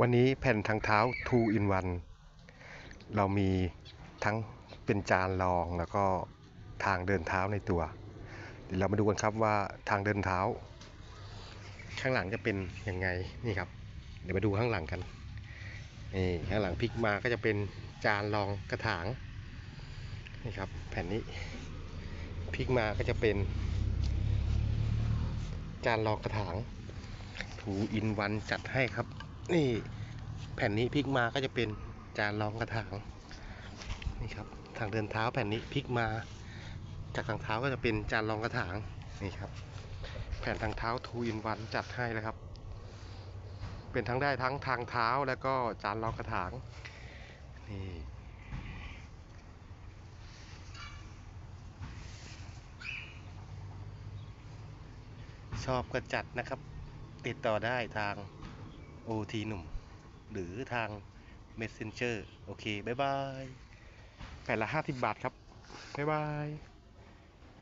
วันนี้แผ่นทางเท้า 2 in 1 เรามีทั้งเป็นจานรองแล้วก็ทางเดินเท้าในตัว เดี๋ยวเรามาดูกันครับว่าทางเดินเท้า ข้างหลังจะเป็นยังไงนี่ครับ เดี๋ยวมาดูข้างหลังกันนี่ข้างหลังพลิกมาก็จะเป็นจานรองกระถางนี่ครับ แผ่นนี้พลิกมาก็จะเป็น จานรองกระถางทูอินวันจัดให้ครับ นี่แผ่นนี้พลิกมาก็จะเป็นจานรองกระถางนี่ครับทางเดินเท้าแผ่นนี้พลิกมา จากทางเท้าก็จะเป็นจานรองกระถางนี่ครับ แผ่นทางเท้าทูอินวันจัดให้แล้วครับ เป็นทั้งได้ทั้งทางเท้าแล้วก็จานรองกระถางนี่ชอบก็จัดนะครับ ติดต่อได้ทาง OT หนุ่ม หรือทาง Messenger โอเค บ๊ายบายแผ่นละ 50 บาทครับ บ๊ายบาย